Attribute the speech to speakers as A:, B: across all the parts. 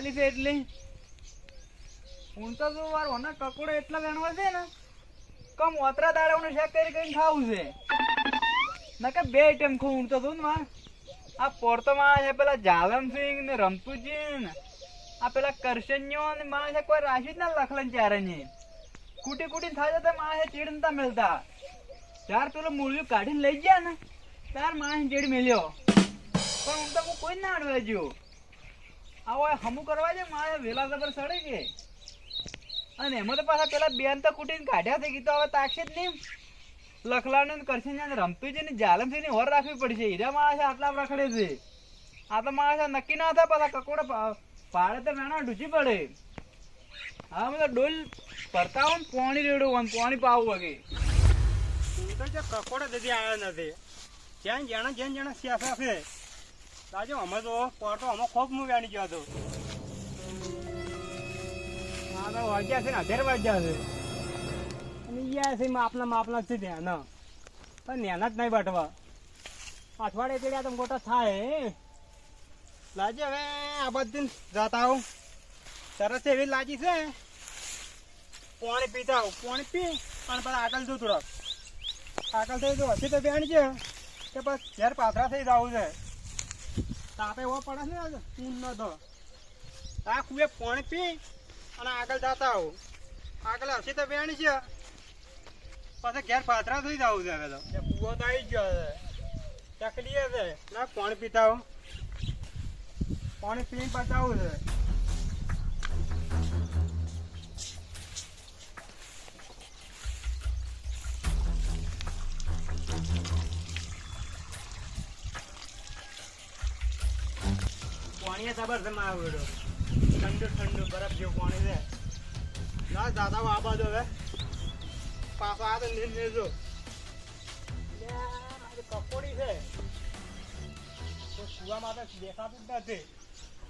A: આલી છે એટલી? હું તો જો વાર ઓના કકોડો એટલા વેણવા છે ને, કમ ઓતરા દાડાનું શાક કરી કરીને ખાવું છે. નકે બે આઈટમ ખાઉં હું તો છું ને આ પોરતો માણસ છે પેલા જાલમસિંહ ને રમતુજી ને, આ પેલા કરશન્યો ને માણસ છે કોઈ રાશી જ ના લખલન ચારે ને. કુટી કુટી થાય તો માણસ ચીડ નતા મેલતા. ચાર પેલું મૂળિયું કાઢીને લઈ ગયા ને, તાર માણસ ચીડ મેલ્યો. પણ હું તો કોઈ ના અડવા જો આવો હમું કરવા છે મારે વેલા જબર સડે કે અને એમાં તો પાછા પેલા બેન તો કુટીને કાઢ્યા થઈ ગઈ તો હવે તાકશે જ નહીં. લખલાને ને કરશનને ને રમતું છે ને જાલમથી ની, હોર રાખવી પડશે. હીરા માણસ આટલા રખડે છે. આ તો માણસ નક્કી ના થાય પાછા કકોડા પાડે તો વેણા ડૂચી પડે. હા મેં ડોલ ભરતા હોય ને પાણી રેડું હોય પાણી પાવું વગે.
B: કકોડા જતી આવ્યો નથી. જ્યાં જણા જ્યાં જણા સ્યાસા છે. તાજો અમે તો કોટો, અમે ખોફ હું વેણી ગયો હતો હા વાગ્યા છે ને, અઢાર વાગ્યા છે. અને યા છે, માપના માપના છે ત્યાં પણ નેના જ નહીં બાટવા અઠવાડિયે તેડ્યા તો મોટા થાય લાજે, હવે આ બધી જતા આવું. સરસ એવી લાગી છે. પાણી પીતા આવું, પાણી પી અને પછી આગળ જો થોડાક. આગળ થઈ જો હશે તો બેન છે, કે બસ ઘેર પાથરા થઈ જવું છે. તાપે એવો પડે છે ને ઊન ન તો આ કુએ પાણી પી અને આગળ જતા આવું. આગળ હશે તો બેણી છે. પછી ઘેર પાથરા થઈ જવું છે હવે તો. એ કુવો તો આવી ગયો છે ચકલીએ છે. ના પાણી પીતા આવું પાણી પીને બતાવું છે. પાણી સાબર છે મારો બેટો ઠંડુ ઠંડુ, બરફ જેવું પાણી છે. ના દાદા આ બાજુ હવે. પાછો આ તો નીલ લેજો કકોડી છે. તો સુવા માટે દેખાતું જ નથી.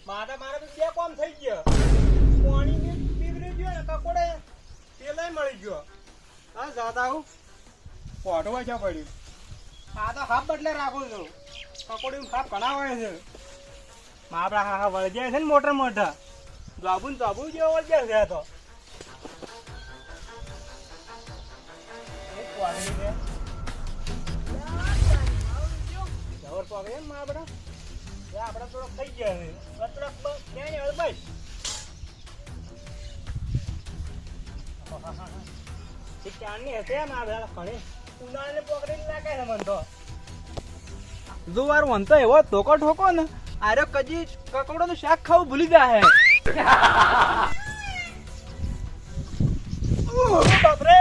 B: મારે મારે તો બે કોમ થઈ ગયો. પાણી પીવરી ગયો ને કકોડે પેલાય મળી ગયો. હા દાદા હું પોઢવા છે પડ્યું આ તો હાફ બદલે રાખું છું. કકોડી હાફ ઘણા હોય છે. આપડા હા હા વળગ્યા છે ને મોટા મોટા બાબુ ને બાબુ જેવો વળગ્યા છે તો. એક વાગડી છે. ને માં આપડા આપડા થોડોક થઈ ગયા છે. બસ ક્યાંય હળબાઈ એ ક્યારની હશે એમ આ ઘણી ઉનાળાને પકડીને લાગે છે મને તો.
A: જો વાર વંતો એવો ધોકો ઠોકો ને. આરે કજી કકોડો નું શાક ખાવું ભૂલી જાય
B: બાપરે.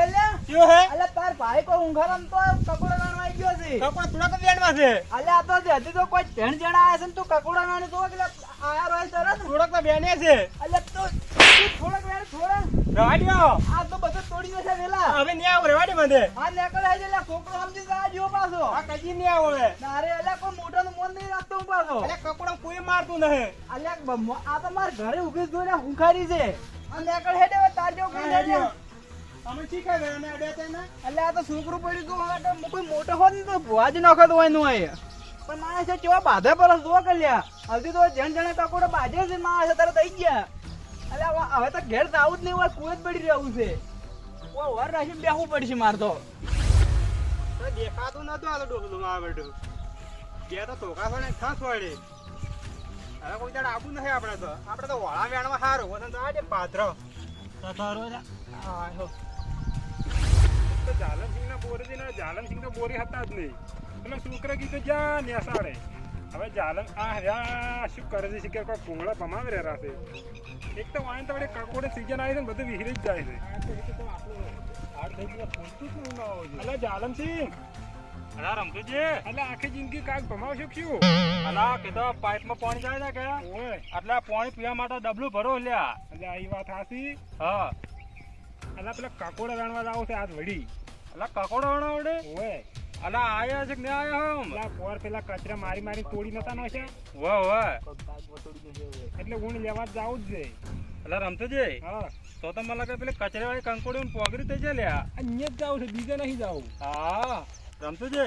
A: એલે
B: શું હે?
A: અલે તાર ભાઈ કોઈ ઊંઘારમ તો કકોડો નાનો આવી ગયો છે.
B: કપડા થોડાક કદી એડવા છે.
A: અલે આ તો હજી તો કોઈ ભેણ જણા આયા છે ને તું કકોડો નાનો તો કે આયા રોય તરત?
B: થોડક તો બેને છે.
A: અલે તો થોડક વેર થોડા. તોડી દેશે વેલા
B: હવે મને
A: આ નેકળ આવી એટલે છોકરો સમજી જા જો પાછો.
B: આ કજી આવો
A: તારે એટલે કોઈ મોઢાનું મન નહીં રાખતો હું પાછો.
B: કપડા કોઈ મારતું નહીં.
A: અલ્યા બ- આ તો માર ઘરે ઊભી જોઈને હુંખારી છે. આ નેકળ તાર જેવો કોઈ
B: અમે અડે છે ને.
A: અલ્યા આ તો છોકરું તું તો કોઈ મોટો હોત ને તો નાખત હોયનું હોય. પણ માણસ કેવા બાધે પર જો કલ્યા હજી તો જણ જણે કકોડે બાજે છે માણસ તારે થઈ ગયા અલ્યા હવે- તો ઘેર તો જ નહીં હોય કુએ જ પડી રહ્યું છે. ઓય વર રાખીને બેહવું પડશે માર તો.
B: દેખાતું નતું આ તો ડોકલું માં બેઠું જે તો ધોકા થોડે ખાસ વળે. હવે કોઈ દાડ આવું નથી આપણે તો. આપણે તો વાળા વેણમાં સારું વસંત તો આજે પાત્ર તો
C: તો જાલમસિંહ ના બોરી ને જાલમસિંહ તો બોરી હતા જ નહીં. એટલે શુક્ર કીધું જ્યાં નેસાડે. હવે જાલમ આ રહ્યા શું કરે છે? કે કોઈ પૂંગળા ભમાવી રહ્યા છે એક તો વાયન તો વળી કકોડે સીઝન આવી છે ને બધું વિહરી જ જાય છે. અલા જાલમસિંહ.
B: અલા રમતુજી.
C: એટલે આખી જિંદગી કાક ભમાવશો શું
B: અલા કીધો પાઇપમાં પાણી જાય ને કે?
C: ઓય.
B: એટલે પાણી પીવા માટે ડબલું ભરો લ્યા.
C: એટલે આ વાત હાસી
B: હા.
C: એટલે પેલા કકોડા રણવા જાવ છે આજ વડી
B: અલા કકોડો વણો વડે
C: ઓય.
B: અલા આયા છે કે નહીં આયા હમ
C: પેલા કચરા મારી મારી તોડી નતા છે
B: વાહ વાહ.
C: એટલે ઊંઘ લેવા જાવ જ છે.
B: અલા રમતુજી
C: હા.
B: તો તો મને લાગે પેલી કચરા વાળી કંકોડી પોગરી થઈ જાય લ્યા.
C: અહીંયા જ જાવું છે બીજે નહીં જાવું.
B: હા રમતો
C: જે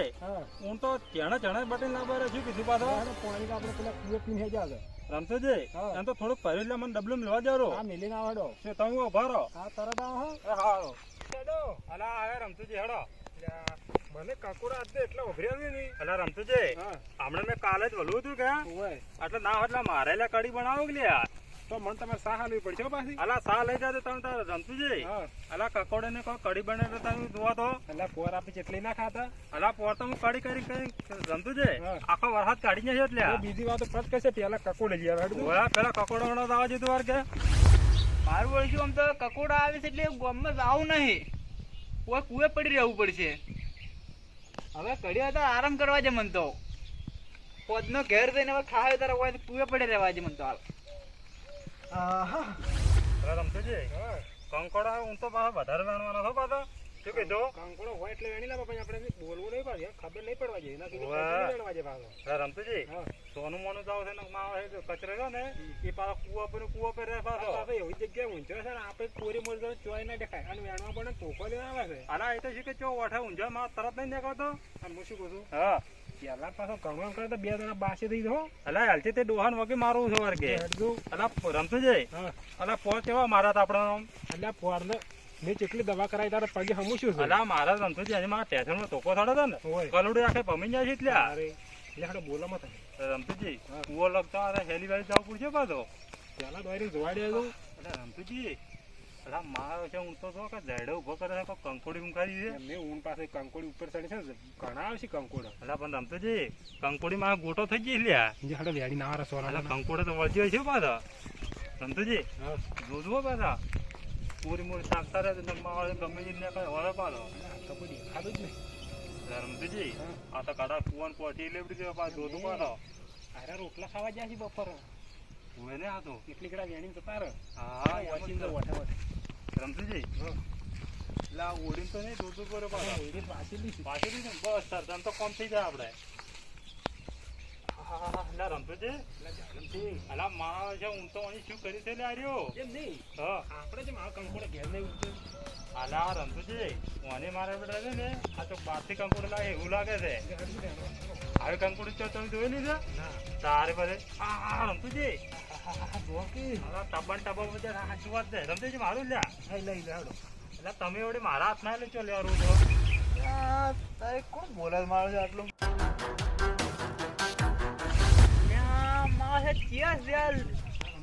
B: હું. તો ચણે ચણે બટન ના બારે શું કીધું પાછો.
C: પાણી આપણે પેલા કુએ પીને જાવ રમતુજી
D: હા.
C: એમ તો થોડુંક ભર્યું એટલે મને ડબલું લેવા જાવ
D: આ મેલી ના વાડો
C: છે તમે ઊભા રહો?
D: હા તરત આવો હા.
C: હા. હેડો. અલા આ રમતુજી હેડો. મને કાકોડા આજે એટલા ઉભર્યા છે ને અલા રમતુજી હમણાં મેં કાલે જ વલું હતું કે એટલે ના એટલે મારે કડી બનાવો કે લ્યા?
D: તો મને તમારે સાહ હાલવી પડશે પાછી?
C: અલા સા લઈ જાતે તમે તારે રમતુજી. અલા કકોડે ને કોઈ કડી બને તો તમે જોવા તો.
D: એટલે પોર આપી જેટલી ના ખાતા.
C: અલા પોર તો હું કડી કરી કરી રમતું
D: હા.
C: આખો વરસાદ કાઢી ને એટલે.
D: બીજી વાત ફરજ કહેશે પેલા કકોડે લઈ આવે
C: પેલા કકોડો વણો તો આવવા જતું વાર કે.
A: મારું વળશું આમ તો કકોડા આવે છે એટલે ગામમાં જાવું નહીં. કોઈ કુએ પડી રહેવું પડશે. હવે કડ્યો તો આરામ કરવા છે મન તો. પોતનો ઘેર જઈને હવે ખાવે તારે હોય તો પડે રહેવા છે મન તો હાલ. આહા.
C: અલા છે?
D: હા.
C: કંકોડો હું તો પાછો વધારે જાણવાનો છો પાછો? શું કીધું
D: કાંકોડો હોય એટલે વેણી લાવો પછી આપણે બોલવું નહીં પડે ખબર નહીં પડવા જોઈએ એના.
C: અલા રમતુજી સોનું મોનું જાવ છે ને કચરો છે ને એ પાછો કુવા પર કુવા પર રહે પાછો.
D: એવી જગ્યાએ ઊંચો છે ને આપણે કોરી મોરી તો ચોય ના દેખાય. અને વેણવા પણ ટોકો લેવા આવે છે.
C: અલા એ તો શું કે ચો ઓઠે ઊંઝા માં તરત નહીં દેખાતો
D: અને હું શું કહું છું?
C: હા.
D: પહેલા પાછો ઘણું કરે તો બે જણા બાસે થઈ જાઓ
C: અલા હાલથી તે ડોહાન વગે મારું છે વર્ગે. અલા રમતુજી
D: હા.
C: અલા પોચ મારા તા આપણો
D: એટલે ફોરને મેં જેટલી દવા કરાવી તારે પગે હમું છું.
C: અલા મારા રમતુજી હજી મારા ટેશન ધોકો થડો હતો ને? કલુડી આખે પમી જાય છે એટલે
D: અરે એટલે હાડો બોલામાં થાય.
C: રમતુજી
D: હા.
C: લગતા અરે હેલી વાળી જવું પડશે પાછો.
D: પેલા દોરી જોવા દેજો
C: અલા રમતુજી અલા મારો છે હું તો કે ઝેડે ઊભો કરે છે કંકોડી ઊંઘાડી છે?
D: મેં ઊન પાસે કંકોડી ઉપર ચડી છે ને ઘણા આવશે કંકોડા.
C: અલા પણ રમતુજી કંકોડી માં ગોટો થઈ ગઈ લ્યા.
D: જે હાડો વેડી ના
C: અલા
D: સોના
C: તો વળજી હોય છે પાછા. રમતુજી
D: હા.
C: જોજવો પાછા. પૂરી મૂરી શાકતા રહે તો ગમે તે ને કઈ વળે પાછો.
D: કબડ્ડી ખાધું જ નહીં.
C: રમતુજી
D: હા.
C: આ તો કાઢા કુવાન પોઠી લેવડી દેવા પાછો જોતું પાછો.
D: અરે રોટલા ખાવા જ્યાં છે બપોર.
C: હોય ને આ તો.
D: એટલી કડા વેણી જતા રહે
C: હા
D: તો
C: તો.
D: વઠે વઠે
C: રમતુજી
D: હા.
C: એટલે આ ઓડીને તો નહીં જોતું પડે પાછો.
D: ઓયડી વાંચેલી છે
C: પાછી ને બસ સર તમ તો કોમ થઈ જાય આપણે એટલે
D: રમતો છે?
C: અલા માં છે હું તો અહીં શું કરી છે રહ્યો
D: એમ નહીં.
C: હા.
D: આપણે જે મારા કંકોડે ઘેર નહીં ઉઠતું
C: અલા રમતુજી મને મારા બેટા છે ને? આ તો બારથી કંકોડ લાગે એવું લાગે છે. હવે કંકોડ. તો તમે જોઈ
D: લીધા
C: તારે બધે આ
D: રમતો
C: છે. ટબન ટબા બધા સાચું વાત છે. રમતુજી મારું જ લ્યા?
D: લઈ લઈ લે
C: એટલે તમે એવડી મારા હાથમાં લઈ ચો લેવાનું તો
A: આ તારે કોણ બોલે છે મારો છે આટલું? ન્યા માં છે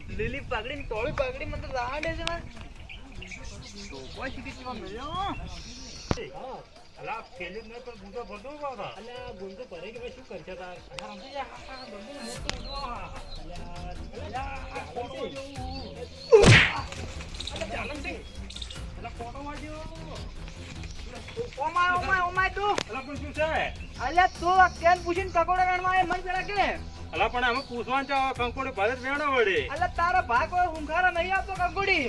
A: છે લીલી પગડી ને ટોળી પગડી મને તો રાડે છે ને. તો કોઈ શીખી ચીવા મળ્યો
C: અલા પેલી જ નહીં પણ ભરતો પાછા
D: અલ્યા ગુંજો ભરે કે શું કરશે તાર
C: અલા મોટું જો ફોટો
A: ઓમાય ઓમાય ઓમાય તું.
C: અલા પણ શું છે?
A: અલ્યા તું કેન પૂછીને પકોડા રણમાં મન પેલા કે.
C: અલા પણ અમે પૂછવાનું છે કંકોડી ભરત વેણો વળી.
A: અલા તારો ભાઈ કોઈ હુંખારા નહીં આપતો કંકોડી.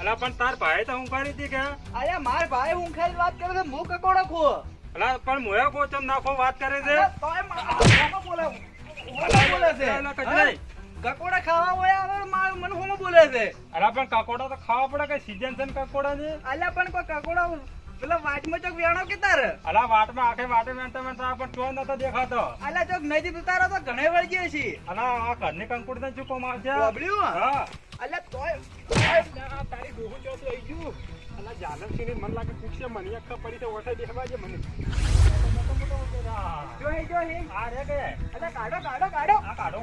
C: અલા પણ તાર ભાઈ તો હુંખારી હતી કે?
A: અરે માર ભાઈ હુંખારી વાત કરે છે હું કકોડો ખો
C: અલા પણ મોયા કોચમ નાખો વાત કરે છે?
A: તોય મારા બોલે બોલે છે.
C: અલા?
A: કકોડા ખાવા હોય આવે માર મન હોમો બોલે છે.
C: અલા પણ કાકોડા તો ખાવા પડે કે સીઝન છે ને અલા ની
A: અલ્યા પણ કોઈ કકોડા પેલા વાટમાં ચોક વેણો કે તાર
C: અલા વાટમાં આખે વાટે વેણતા વેણતા પણ ચોય નતો દેખાતો.
A: અલા ચોક નહીં ઉતારો તો ઘણે વળગીએ છીએ
C: અલા આ ઘરની કંકુડ ને ચૂકો મારશે
A: બબડ્યું
C: હા.
A: અલ્યા તોય
D: તારી ડોહું ચોથું આવી ગયું. અલ્યા જાનમસિંહ મન લાગે પૂછશે મને અક્કા પડી તો ઓઠે બેસવા જે મને.
A: જો હે જો હે.
C: આ રે કે?
A: અલા કાઢો કાઢો કાઢો.
C: આ કાઢો.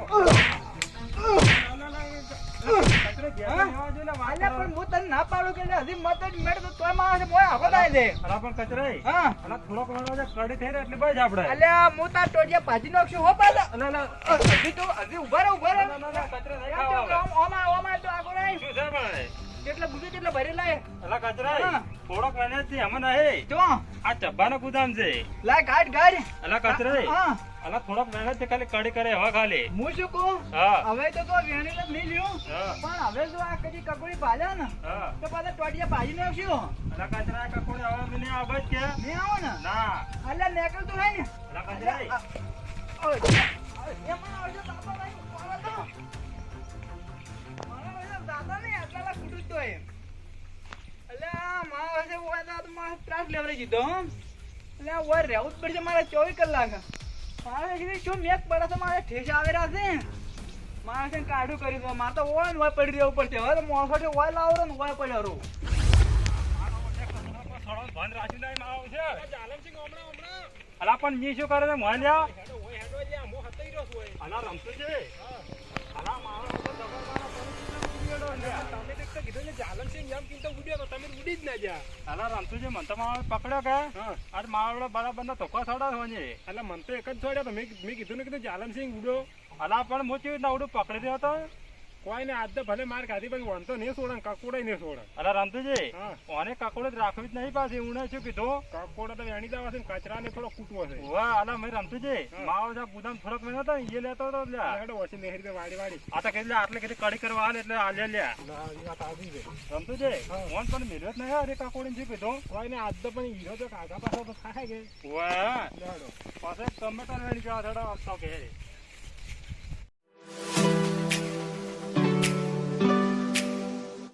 C: ને
A: પાડું કે હજી મત જ મેળ તો તોય મારા મોય આખો થાય છે
C: અલા પણ કચરાઈ.
A: હા.
C: અલા થોડોક વેણો છે કડી થઈ રહે એટલે બસ આપણે.
A: અલ્યા હું તાર ટોટિયા ભાજી નાખશું હો પાછા.
C: અલા અલા
A: હજી તો હજી ઊભા રહે ઊભા રહો.
C: કચરો નહીં ખાવા
A: તો ઓમ ઓમ ઓમ તો આગળ આય
C: શું છે ભાઈ
A: કેટલા ભરી લાય.
C: અલા કચરાઈ થોડોક વેને છે અમે નહીં.
A: જો.
C: આ ચબ્બાનો ગુદામ છે.
A: લાય ગાડ ગાડ
C: અલા કચરાઈ
A: હા.
C: અલા થોડોક મહેનત છે ખાલી કડી કરે હવા ખાલી.
A: હું શું કહું? હવે તો તો વેણી લગ નહીં લ્યો. પણ હવે જો આ કદી કકોડી પાલ્યા ને તો પાછા ટોડિયા ભાજી નાખશું.
C: અલા કચરા કકોડી હવે મને આવે કે.
A: નહીં આવો ને?
C: ના.
A: અલા નેકલ તો નહીં ને.
C: અલા કચરાઈ
A: એમાં આવજો દાદા નહીં ઉપાડો તો. મારા વચ્ચે દાદા નહીં આટલા કુટું તો એમ. હતા તો મારે ત્રાસ લેવડાવી દીધો હો અલ્યા ઓય રહેવું જ પડશે મારે ચોવીસ કલાક મારે કીધું શું મેક પડે તો મારે ઠેસ આવેલા છે મારે છે કાઢું કરી દો મારે તો ઓય ને ઓય પડી રહેવું પડશે હવે તો મોસો છે ઓય લાવો ને ઓય પડ્યો રહું
D: આવું
C: અલા પણ મી શું કરે છે મોહ
D: ઓય
C: પકડ્યો કે? આજ મારો બરાબર ના ધોકો છોડો છે
D: એટલે મને તો એક જ છોડ્યો મેં કીધું ને કીધું જાલમસિંહ ઉડ્યો
C: અલા પણ હું કેવી રીતના ઉડું પકડી રહ્યો તો?
D: કોઈ ને આજ ભલે માર ખાધી પછી વાંધો નહીં છોડે કકોડાય નહીં છોડે
C: અરે રમતુજી ઓને કાકોડે જ રાખવી જ નહીં પાછી ઉણે શું કીધો?
D: કકોડા તો વેણી જવા છે કચરા ને થોડો કૂટવો છે.
C: વાહ અલા મેં રમતુજી માવો જા ગુદામ થોડોક મેં હતો એ લેતો હતો લ્યા.
D: હેડો ઓછી નેહરી તો વાડી વાડી
C: આ તો કીધું આટલે કીધું કડી કરવા આલે એટલે આલે લ્યા.
D: ના એ વાત આવી છે.
C: રમતુજી. ઓન પણ મેળવ્યો જ નહીં અરે કાકોડીને શું કીધો?
D: કોઈ ને આજ તો પણ હીરો તો કાકા પાછો તો ખાય કે.
C: વાહ.
D: હેડો.
C: પાછો ટમેટા વેણી જવા થોડો આપતો કે.